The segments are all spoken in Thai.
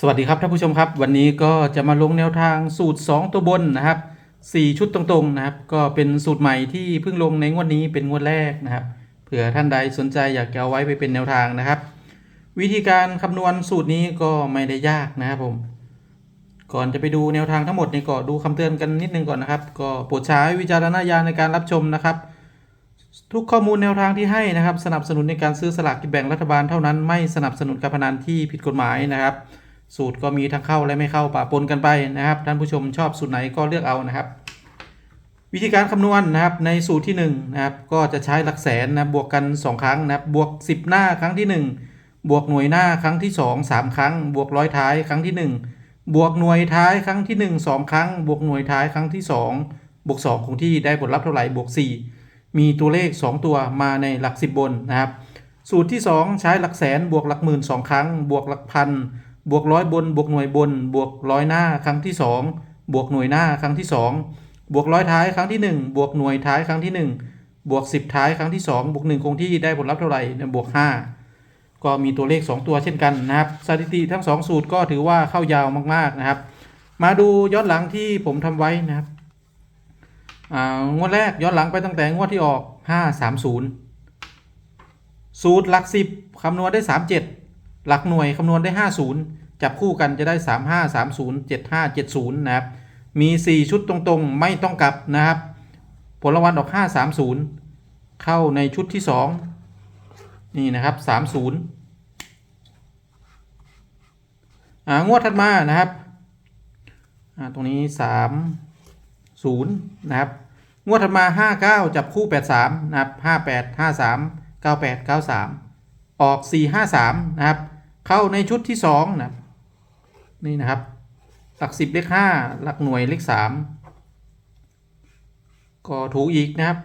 สวัสดีครับท่านผู้ชมครับ วันนี้ก็จะมาลงแนวทางสูตร 2 ตัวบนนะครับ 4 ชุดตรงๆนะครับ ก็เป็นสูตรใหม่ที่เพิ่งลงในงวดนี้เป็นงวดแรกนะครับเผื่อท่านใดสนใจอยากจะเอาไว้ไปเป็นแนวทางนะครับ วิธีการคำนวณสูตรนี้ก็ไม่ได้ยากนะครับผม ก่อนจะไปดูแนวทางทั้งหมดนี่ก็ดูคำเตือนกันนิดนึงก่อนนะครับ ก็โปรดใช้วิจารณญาณในการรับชมนะครับ ทุกข้อมูลแนวทางที่ให้นะครับ สนับสนุนในการซื้อสลากกินแบ่งรัฐบาลเท่านั้นไม่สนับสนุนการพนันที่ผิดกฎหมายนะครับ สูตรก็มีทั้งเข้าและไม่เข้าปะปนกันไปนะครับ ท่านผู้ชมชอบสูตรไหนก็เลือกเอานะครับ วิธีการคำนวณนะครับในสูตรที่1นะครับก็จะใช้หลักแสนนะบวกกัน 2 ครั้งนะครับบวก 10 หน้าครั้งที่ 1 บวกหน่วยหน้าครั้งที่ 2 3 ครั้ง บวกร้อยท้ายครั้งที่ 1 บวกหน่วยท้ายครั้งที่ 1 2 ครั้ง บวกหน่วยท้ายครั้งที่ 2 บวก 2 คงที่ได้ผลลัพธ์เท่าไหร่บวก 4 มีตัวเลข 2 ตัวมาในหลัก 10 บนนะครับ สูตรที่ 2 ใช้หลักแสนบวกหลักหมื่นสองครั้ง บวกหลักพัน บวกร้อยบน บวกหน่วยบน บวกร้อยหน้าครั้งที่ 2 บวกหน่วยหน้าครั้งที่ 2 บวกร้อยท้ายครั้งที่ 1 บวกหน่วยท้ายครั้งที่ 1 บวก 10 ท้ายครั้งที่ 2 บวก1คงที่ได้ผลลัพธ์เท่าไหร่บวก 5 ก็มีตัวเลข 2 ตัวเช่นกันนะครับสถิติทั้ง 2 สูตรก็ถือว่าเข้ายาวมากๆนะครับ มาดูย้อนหลังที่ผมทำไว้นะครับงวดแรกย้อนหลังไปตั้งแต่งวดที่ออก 530สูตรหลัก 10 คำนวณได้ 37 หลักหน่วย คำนวณได้ 50 จับคู่กันจะได้ 35 30 75 70 นะครับ มี 4 ชุดตรงๆ ไม่ต้องกลับนะครับ ผลรางวัลออก 530 เข้าในชุดที่ 2 นี่นะครับ 30 อ่างวดถัดมานะครับ อ่าตรงนี้ 30 นะครับ งวดถัดมา 59 จับคู่ 83 นะครับ 58 53 98 93 ออก 453 นะครับเข้าในชุดที่ 2 นะครับ นี่นะครับ หลัก10เลข5หลักหน่วยเลข3ก็ถูกอีกนะครับ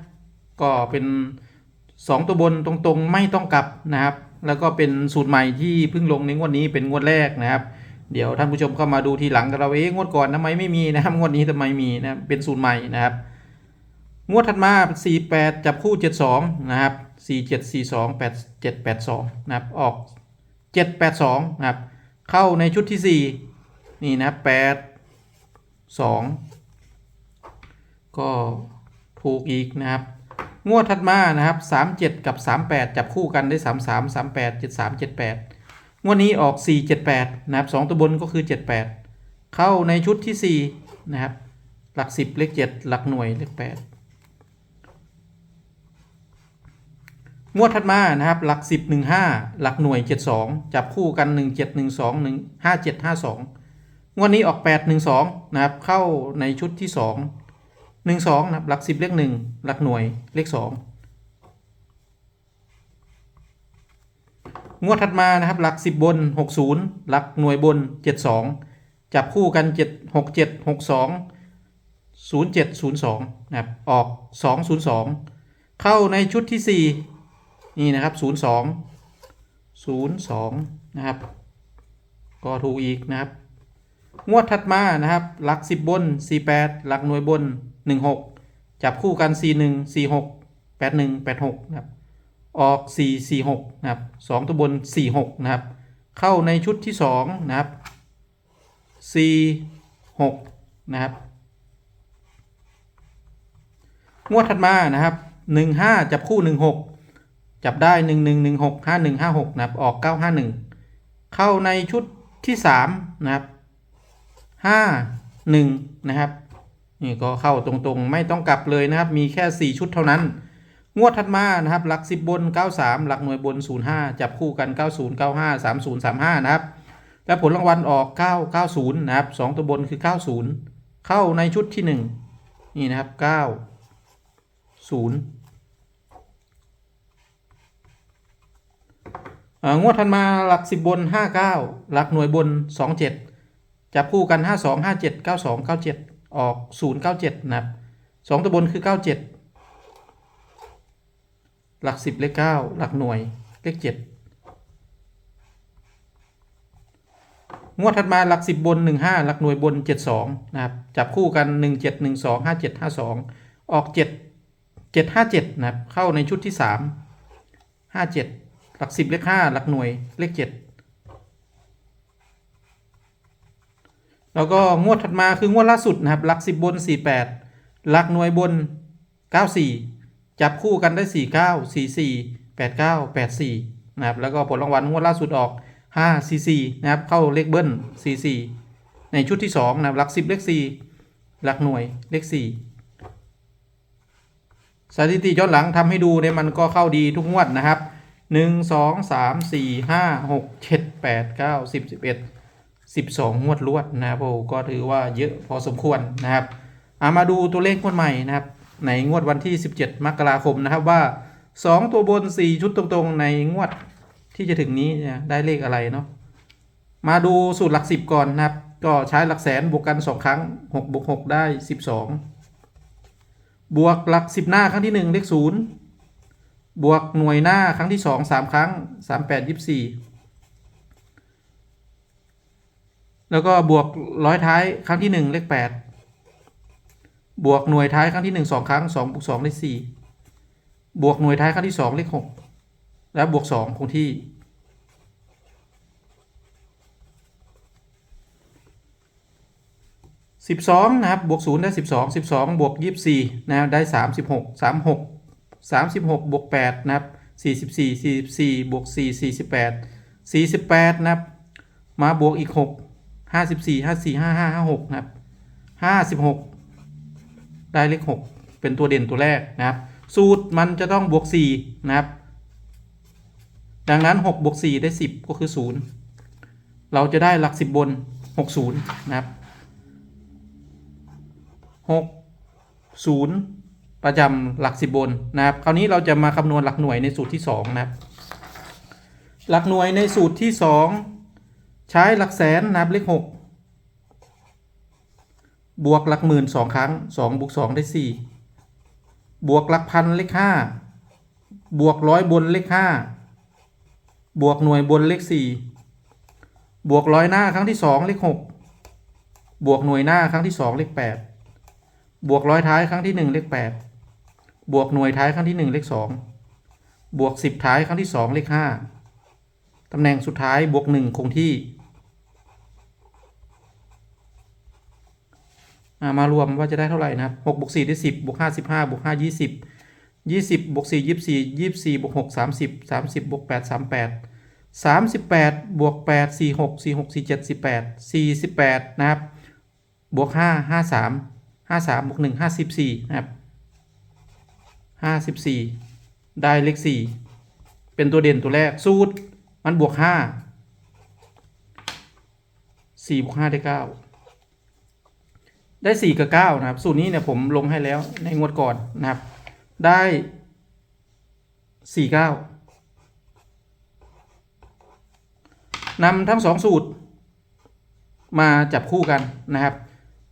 ก็เป็น 2 ตัวบนตรงๆ ไม่ต้องกลับนะครับ แล้วก็เป็นสูตรใหม่ที่เพิ่งลงในงวดนี้เป็นงวดแรกนะครับ เดี๋ยวท่านผู้ชมเข้ามาดูทีหลังกันเราเอ๊ะงวดก่อนทำไมไม่มีนะครับงวดนี้ทำไมมีนะครับเป็นสูตรใหม่นะครับ งวดถัดมา 48 จับคู่ 72 นะครับ 47 42 87 82 นะครับ ออก 782 นะครับ เข้าในชุดที่ 4 นี่นะครับ8 2ก็ถูกอีกนะครับ งวดถัดมานะครับ37กับ38จับคู่กันได้33 38 73 78งวดนี้ออก4 78นะครับ2ตัวบนก็คือ78เข้าในชุดที่4นะครับ หลัก10เลข7หลักหน่วยเลข8งวดถัดมานะครับ หลัก10 15หลักหน่วย72จับคู่กัน17 12 1 57 52ง วดนี้ออก 8 12 นะครับ เข้าในชุดที่ 2 12 นะครับ หลัก 10 เลข1 หลักหน่วยเลข 2 งวดถัดมานะครับ หลัก 10 บน 60 หลักหน่วยบน 72 จับคู่กัน 7 67 62 0702 นะครับ ออก 202 เข้าในชุดที่ 4 นี่นะครับ 02 02 นะครับ ก็ถูกอีกนะครับ งวดถัดมานะครับ หลัก 10 บน 48 หลักหน่วยบน 16 จับคู่กัน 41 46 81 86 นะครับ ออก 4 46 นะครับ 2 ตัวบน 46 นะครับ เข้าในชุดที่ 2 นะครับ 4 6 นะครับ งวดถัดมานะครับ 15 จับคู่ 16 จับได้ 11 16 51 56 นะครับ ออก 951 เข้าในชุดที่ 3 นะครับ 5 1นะครับนี่ก็เข้าตรงๆ ไม่ต้องกลับเลยนะครับ มีแค่ 4 ชุดเท่านั้น งวดถัดมานะครับ หลัก 10 บน 93 หลักหน่วยบน 05 จับคู่กัน 90 95 30 35 นะครับ และผลรางวัลออก 990 นะครับ 2 ตัวบนคือ 90 เข้าในชุดที่ 1 นี่นะครับ 9 0งวดถัดมาหลัก 10 บน 59 หลักหน่วยบน 27 จับคู่กัน 52 57 92 97 ออก 097 นะครับ2ตัวบนคือ 97 หลัก 10 เลข 9 หลักหน่วย เลข 7 งวดถัดมาหลัก 10 บน 15 หลักหน่วยบน 72 นะครับ จับคู่กัน 17 12 57 52 ออก 7 757 นะครับ เข้าในชุดที่ 3 57 หลัก 10 เลข 5 หลักหน่วยเลข 7 แล้วก็งวดถัดมาคืองวดล่าสุดนะครับหลักสิบบนสี่แปดหลักหน่วยบนเก้าสี่จับคู่กันได้สี่เก้าสี่สี่แปดเก้าแปดสี่นะครับแล้วก็ผลรางวัลงวดล่าสุดออกห้าสี่สี่นะครับเข้าเลขเบิ้ลสี่สี่ในชุดที่สองนะครับหลักสิบเลขสี่หลักหน่วยเลขสี่สถิติย้อนหลังทำให้ดูเนี่ยมันก็เข้าดีทุกงวดนะครับหนึ่งสองสามสี่ห้าหกเจ็ดแปดเก้าสิบสิบเอ็ด 12 งวดรวดนะครับโอ้ก็ถือว่าเยอะพอสมควรนะครับอามาดูตัวเลขงวดใหม่นะครับ ในงวดวันที่ 17 มกราคมนะครับว่า 2 ตัวบน 4 ชุดตรงๆ ในงวดที่จะถึงนี้ได้เลขอะไรเนาะมาดูสูตรหลัก 10 ก่อนนะครับ ก็ใช้หลักแสนบวกกัน 2 ครั้ง6บวก6ได้ 12 บวกหลัก 10 หน้าครั้งที่ 1 เลข 0 บวกหน่วยหน้าครั้งที่ 2 3 ครั้ง 3 8 24 แล้วก็บวกร้อยท้ายครั้งที่หนึ่งเลขแปดบวกหน่วยท้ายครั้งที่หนึ่งสองครั้งสองบวกสองได้สี่บวกหน่วยท้ายครั้งที่สองเลขหกแล้วบวกสองคงที่สิบสองนะครับ บวกศูนย์ได้สิบสองสิบสองบวกยี่สิบสี่นะครับ ได้สามสิบหกสามหกสามสิบหกบวกแปดนะครับสี่สิบสี่สี่สิบสี่บวกสี่สี่สิบแปดสี่สิบแปดนะครับ มาบวกอีกหก ห้าสิบสี่ห้าสี่ห้าห้าห้าหกนะครับห้าสิบหกได้เลขหกเป็นตัวเด่นตัวแรกนะครับ สูตรมันจะต้องบวกสี่นะครับ ดังนั้นหกบวกสี่ได้สิบก็คือศูนย์เราจะได้หลักสิบบนหกศูนย์นะครับหกศูนย์ประจำหลักสิบบนนะครับ คราวนี้เราจะมาคำนวณหลักหน่วยในสูตรที่สองนะครับ หลักหน่วยในสูตรที่สอง ใช้หลักแสนนับเลขหกบวกหลักหมื่นสองครั้งสองบวกสองได้สี่บวกหลักพันเลขห้าบวกร้อยบนเลขห้าบวกหน่วยบนเลขสี่บวกร้อยหน้าครั้งที่สองเลขหกบวกหน่วยหน้าครั้งที่สองเลขแปดบวกร้อยท้ายครั้งที่หนึ่งเลขแปดบวกหน่วยท้ายครั้งที่หนึ่งเลขสองบวกสิบท้ายครั้งที่สองเลขห้าตำแหน่งสุดท้ายบวกหนึ่งคงที่ อ่า มารวมว่าจะได้เท่าไหร่นะครับหกบวกสี่ได้สิบบวกห้าสิบห้าบวกห้ายี่สิบยี่สิบบวกสี่ยี่สิบสี่ยี่สิบสี่บวกหกสามสิบสามสิบบวกแปดสามแปดสามสิบแปดบวกแปดสี่หกสี่หกสี่เจ็ดสิบแปดสี่สิบแปดนะครับ บวกห้าห้าสามห้าสามบวกหนึ่งห้าสิบสี่นะครับห้าสิบสี่ได้เลขสี่เป็นตัวเด่นตัวแรก สูตร มันบวกห้าสี่บวกห้าได้เก้า ได้สี่กับเก้านะครับ สูตรนี้เนี่ยผมลงให้แล้วในงวดก่อนนะครับ ได้สี่เก้านำทั้งสองสูตร มาจับคู่กันนะครับ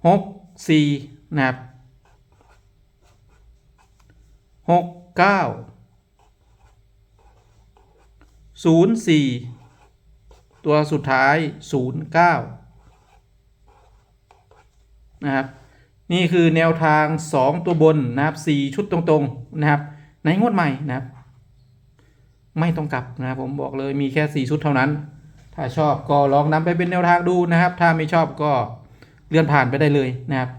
หกสี่นะครับหกเก้าศูนย์สี่ตัวสุดท้ายศูนย์เก้า นะครับนี่คือแนวทาง 2 ตัวบนนะครับ4ชุดตรงๆนะครับในงวดใหม่นะครับ ไม่ต้องกลับนะครับผมบอกเลยมีแค่ 4 ชุดเท่านั้น ถ้าชอบก็ลองนำไปเป็นแนวทางดูนะครับ ถ้าไม่ชอบก็เลื่อนผ่านไปได้เลยนะครับ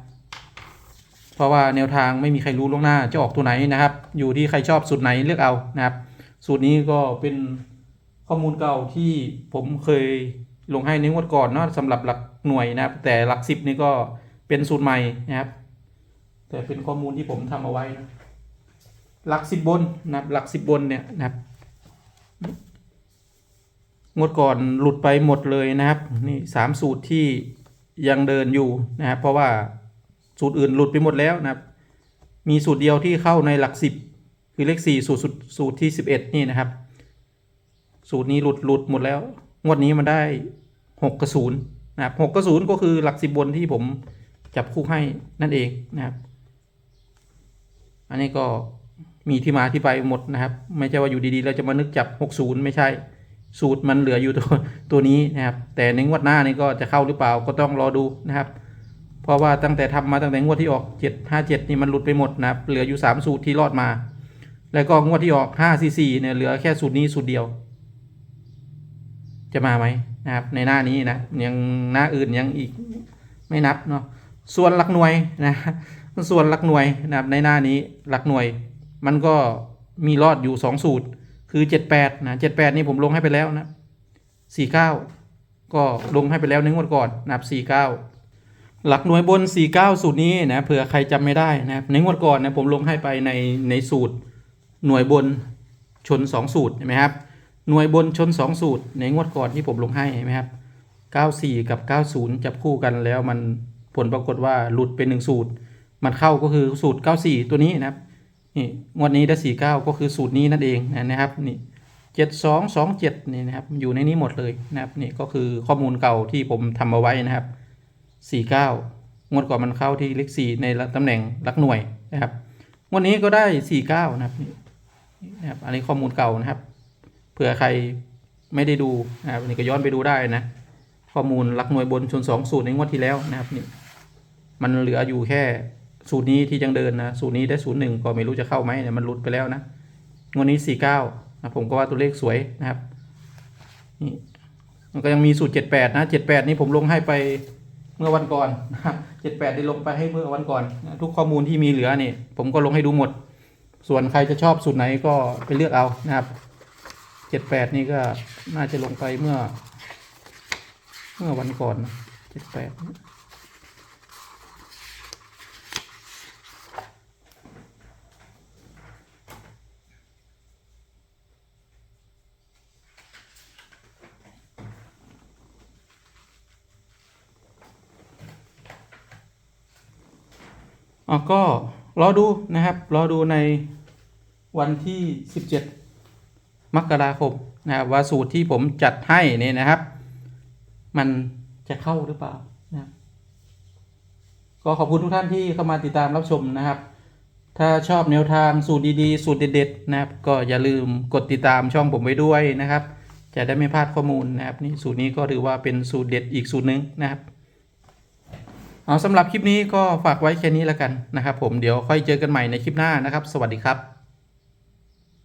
เพราะว่าแนวทางไม่มีใครรู้ล่วงหน้าจะออกตัวไหนนะครับ อยู่ที่ใครชอบสูตรไหนเลือกเอานะครับ สูตรนี้ก็เป็นข้อมูลเก่าที่ผมเคยลงให้ในงวดก่อนเนาะสำหรับหลักหน่วยนะครับ แต่หลักสิบนี่ก็ เป็นสูตรใหม่นะครับ แต่เป็นข้อมูลที่ผมทำเอาไว้นะหลักสิบบนนะครับหลักสิบบนเนี่ยนะครับงวดก่อนหลุดไปหมดเลยนะครับนี่สามสูตรที่ยังเดินอยู่นะครับเพราะว่าสูตรอื่นหลุดไปหมดแล้วนะครับ มีสูตรเดียวที่เข้าในหลักสิบคือเลขสี่สูตรสูตรที่สิบเอ็ดนี่นะครับ สูตรนี้หลุดหลุดหมดแล้ว งวดนี้มันได้หกกระศูนนะครับหกกระศูนก็คือหลักสิบบนที่ผม จับคู่ให้นั่นเองนะครับ อันนี้ก็มีที่มาที่ไปหมดนะครับ ไม่ใช่ว่าอยู่ดีๆ เราจะมานึกจับหกศูนย์ไม่ใช่ สูตรมันเหลืออยู่ตัวตัวนี้นะครับ แต่ในงวดหน้านี่ก็จะเข้าหรือเปล่าก็ต้องรอดูนะครับ เพราะว่าตั้งแต่ทำมาตั้งแต่งวดที่ออกเจ็ดห้าเจ็ดนี่มันหลุดไปหมดนะครับ เหลืออยู่สามสูตรที่รอดมา แล้วก็งวดที่ออกห้าสี่สี่เนี่ยเหลือแค่สูตรนี้สูตรเดียว จะมาไหมนะครับ ในหน้านี้นะยังหน้าอื่นยังอีกไม่นับเนาะ ส่วนหลักหน่วยนะส่วนหลักหน่วยนะครับในหน้านี้หลักหน่วย มันก็มีรอดอยู่สองสูตร คือเจ็ดแปดนะเจ็ดแปดนี่ผมลงให้ไปแล้วนะสี่เก้าก็ลงให้ไปแล้วในงวดก่อนนะครับสี่เก้าหลักหน่วยบนสี่เก้าสูตรนี้นะเผื่อใครจำไม่ได้นะครับในงวดก่อนนะผมลงให้ไปในในสูตรหน่วยบนชน 2 สูตรเห็นไหมครับหน่วยบนชน 2 สูตร ในงวดก่อนที่ผมลงให้เห็นไหมครับ94 กับ 90 จับคู่กันแล้วมัน ผลปรากฏว่าหลุดเป็น1สูตร มันเข้าก็คือสูตร 94 ตัวนี้นะครับนี่งวดนี้ได้ 49 ก็คือสูตรนี้นั่นเองนะครับนี่7227นี่นะครับอยู่ในนี้หมดเลยนะครับนี่ก็คือข้อมูลเก่าที่ผมทำเอาไว้นะครับ 49 งวดก่อนมันเข้าที่เลข4ในตำแหน่งหลักหน่วยนะครับงวันนี้ก็ได้ 49 นะครับนี่นะครับอันนี้ข้อมูลเก่านะครับเผื่อใครไม่ได้ดูนะครับนนี้ก็ย้อนไปดูได้นะข้อมูลหลักหน่วยบนชนสองสูตรในงวดที่แล้วนะครับนี่ มันเหลืออยู่แค่สูตรนี้ที่ยังเดินนะ สูตรนี้ได้ศูนย์หนึ่งก็ไม่รู้จะเข้าไหมเนี่ยมันหลุดไปแล้วนะงวดนี้49นะผมก็ว่าตัวเลขสวยนะครับนี่มันก็ยังมีสูตร78นะ78นี่ผมลงให้ไปเมื่อวันก่อนนะครับ78ได้ลงไปให้เมื่อวันก่อนนะทุกข้อมูลที่มีเหลือนี่ ผมก็ลงให้ดูหมด ส่วนใครจะชอบสูตรไหนก็ไปเลือกเอานะครับ78นี่ก็น่าจะลงไปเมื่อ เมื่อวันก่อนนะ78 อ๋อก็รอดูนะครับ รอดูในวันที่ 17 มกราคมนะครับว่าสูตรที่ผมจัดให้เนี่ยนะครับ มันจะเข้าหรือเปล่านะครับก็ขอบคุณทุกท่านที่เข้ามาติดตามรับชมนะครับ ถ้าชอบแนวทางสูตรดีๆ สูตรเด็ดๆนะครับ ก็อย่าลืมกดติดตามช่องผมไว้ด้วยนะครับ จะได้ไม่พลาดข้อมูลนะครับนี่สูตรนี้ก็ถือว่าเป็นสูตรเด็ดอีกสูตรหนึ่งนะครับ เอาสำหรับคลิปนี้ก็ฝากไว้แค่นี้แล้วกันนะครับผมเดี๋ยวค่อยเจอกันใหม่ในคลิปหน้านะครับ สวัสดีครับ